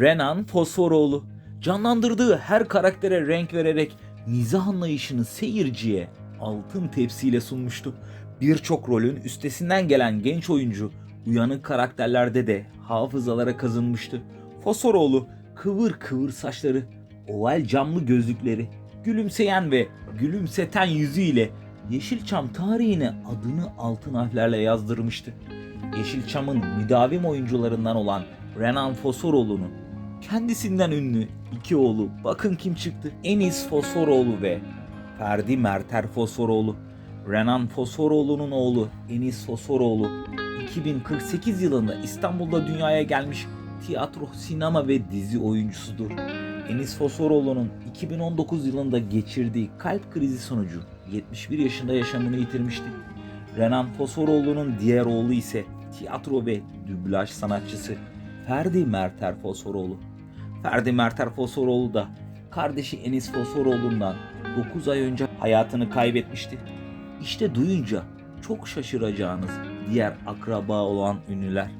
Renan Fosforoğlu canlandırdığı her karaktere renk vererek mizah anlayışını seyirciye altın tepsiyle sunmuştu. Birçok rolün üstesinden gelen genç oyuncu uyanık karakterlerde de hafızalara kazınmıştı. Fosforoğlu kıvır kıvır saçları, oval camlı gözlükleri, gülümseyen ve gülümseten yüzüyle Yeşilçam tarihine adını altın harflerle yazdırmıştı. Yeşilçam'ın müdavim oyuncularından olan Renan Fosforoğlu'nun kendisinden ünlü iki oğlu bakın kim çıktı. Enis Fosforoğlu ve Ferdi Merter Fosforoğlu. Renan Fosforoğlu'nun oğlu Enis Fosforoğlu 2048 yılında İstanbul'da dünyaya gelmiş tiyatro, sinema ve dizi oyuncusudur. Enis Fosforoğlu'nun 2019 yılında geçirdiği kalp krizi sonucu 71 yaşında yaşamını yitirmişti. Renan Fosforoğlu'nun diğer oğlu ise tiyatro ve dublaj sanatçısı Ferdi Merter Fosforoğlu. Ferdi Merter Fosforoğlu da kardeşi Enis Fosforoğlu'ndan 9 ay önce hayatını kaybetmişti. İşte duyunca çok şaşıracağınız diğer akraba olan ünlüler.